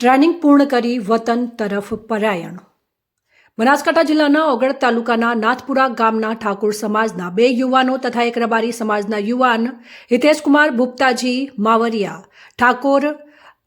Training પૂર્ણ કરી વતન તરફ પરાયણ. બનાસકાંઠા જિલ્લાના ઓગળ તાલુકાના નાથપુરા ગામના ઠાકોર સમાજના બે યુવાનો તથા એક રબારી સમાજના યુવાન હિતેશકુમાર ભૂપતાજી માવરિયા, ઠાકોર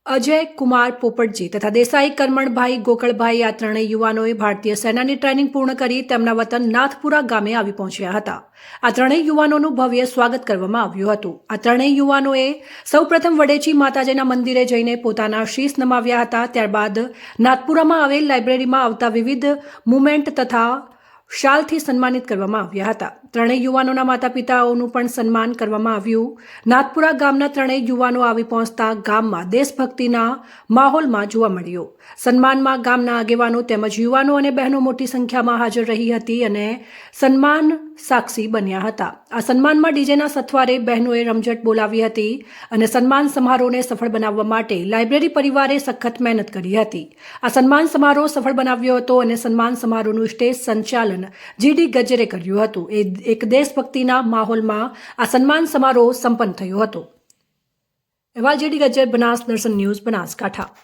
અજય કુમાર પોપટજી તથા દેસાઈ, કરમણભાઈ, ગોકળભાઈ આ ત્રણેય યુવાનોએ ભારતીય સેનાની ટ્રેનિંગ પૂર્ણ કરી તેમના વતન નાથપુરા ગામે આવી પહોંચ્યા હતા. આ ત્રણેય યુવાનોનું ભવ્ય સ્વાગત કરવામાં આવ્યું હતું. આ ત્રણેય યુવાનોએ સૌપ્રથમ વડેચી માતાજીના મંદિરે જઈને પોતાના શીશ નમાવ્યા હતા. ત્યારબાદ નાથપુરામાં આવેલ લાઇબ્રેરીમાં આવતા વિવિધ મુમેન્ટ તથા શાલથી સન્માનિત કરવામાં આવ્યા હતા. ત્રણેય યુવાનોના માતા પિતાઓનું પણ સન્માન કરવામાં આવ્યું. નાથપુરા ગામના ત્રણેય યુવાનો આવી પહોંચતા ગામમાં દેશભક્તિના માહોલમાં જોવા મળ્યો. સન્માનમાં ગામના આગેવાનો તેમજ યુવાનો અને બહેનો મોટી સંખ્યામાં હાજર રહી હતી અને સન્માન સાક્ષી બન્યા હતા. આ સન્માનમાં ડીજેના સથવારે બહેનોએ રમઝટ બોલાવી હતી અને સન્માન સમારોહને સફળ બનાવવા માટે લાઇબ્રેરી પરિવારે સખત મહેનત કરી હતી. આ સન્માન સમારોહ સફળ બનાવ્યો હતો અને સન્માન સમારોહનું સ્ટેજ સંચાલન જીડી ગજરે કર્યું હતું. એ એક દેશભક્તિના માહોલમાં આ સન્માન સમારોહ સંપન્ન થયો હતો. અહેવાલ જીડી ગજર બનાસ દર્શન ન્યૂઝ બનાસકાંઠા.